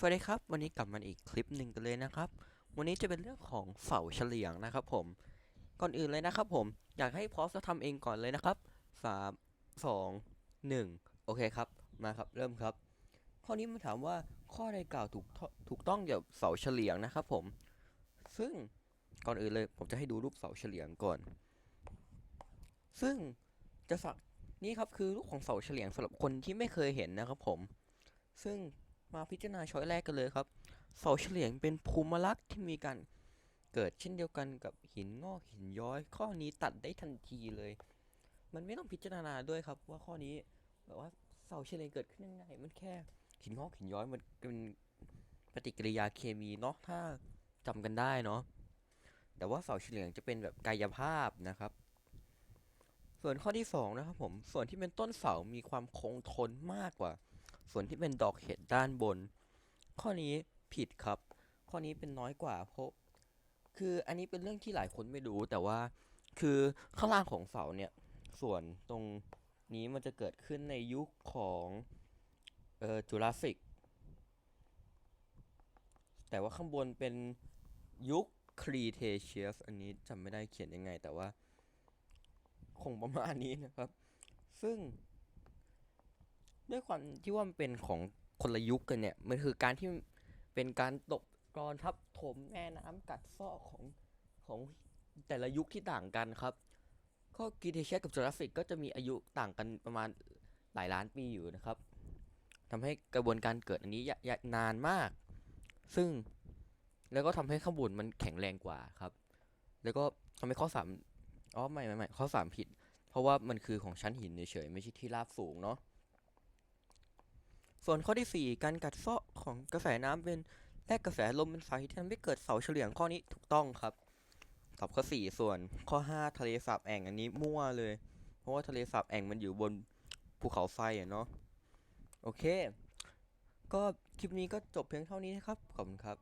สวัสดีครับ วันนี้กลับมาอีกคลิปหนึ่งกันเลยนะครับ วันนี้จะเป็นเรื่องของเสาเฉลียงนะครับผม ก่อนอื่นเลยนะครับผม อยากให้พอสจะทำเองก่อนเลยนะครับสามสองหนึ่งโอเคครับ มาครับ เริ่มครับ ข้อนี้มันถามว่าข้อใดกล่าวถูกถูกต้องเกี่ยวกับเสาเฉลียงนะครับผม ซึ่งก่อนอื่นเลยผมจะให้ดูรูปเสาเฉลียงก่อน ซึ่งจะสักนี่ครับคือรูปของเสาเฉลียงสำหรับคนที่ไม่เคยเห็นนะครับผม ซึ่ง มาพิจารณาช้อยแรกกันเลยครับ เสาเฉลียงเป็นภูมิลักษณ์ที่มีการเกิดเช่นเดียวกันกับหินงอกหินย้อย ข้อนี้ตัดได้ทันทีเลย มันไม่ต้องพิจารณาด้วยครับ ว่าข้อนี้แบบว่าเสาเฉลียงเกิดขึ้นยังไงมันแค่หินงอกหินย้อยมันเป็นปฏิกิริยาเคมีเนาะถ้าจำกันได้เนาะแต่ว่าเสาเฉลียงจะเป็นแบบกายภาพนะครับ ส่วนข้อที่สองนะครับผมส่วนที่เป็นต้นเสามีความคงทนมากกว่า ส่วนที่เป็นดอกเห็ดด้านบน ข้อนี้ผิดครับ ข้อนี้เป็นน้อยกว่าเพราะคืออันนี้เป็นเรื่องที่หลายคนไม่รู้แต่ว่าคือข้างล่างของเสาเนี่ยส่วนตรงนี้มันจะเกิดขึ้นในยุคของเอ่อจูราสสิกแต่ว่าข้างบนเป็นยุคครีเทเชียสอันนี้จำไม่ได้เขียนยังไงแต่ว่า คงประมาณนี้นะครับ ซึ่ง ด้วยความที่ว่ามันเป็นของคนละยุคกันเนี่ย มันคือการที่เป็นการตกกรอนทับถมแม่น้ำกัดเซาะของของแต่ละยุคที่ต่างกันครับ ก็กีเทเชียกับจูราสสิกก็จะมีอายุต่างกันประมาณหลายล้านปีอยู่นะครับทำให้กระบวนการเกิดอันนี้ยะยะนานมาก ซึ่งแล้วก็ทำให้ข้างบนมันแข็งแรงกว่าครับ แล้วก็ทำให้ข้อสามอ๋อไม่ไม่ไม่ข้อสามผิด เพราะว่ามันคือของชั้นหินเฉยๆไม่ใช่ที่ราบสูงเนาะ ส่วนข้อที่ 4 การกัดเซาะของกระแสน้ำเป็นและกระแสลมเป็นสาเหตุที่ทำให้เกิดเสาเฉลียงข้อนี้ถูกต้องครับ ตอบข้อ 4 ส่วนข้อ 5 ทะเลสาบแอ่งอันนี้มั่วเลย เพราะว่าทะเลสาบแอ่งมันอยู่บนภูเขาไฟอะเนาะโอเค ก็คลิปนี้ก็จบเพียงเท่านี้นะครับขอบคุณครับ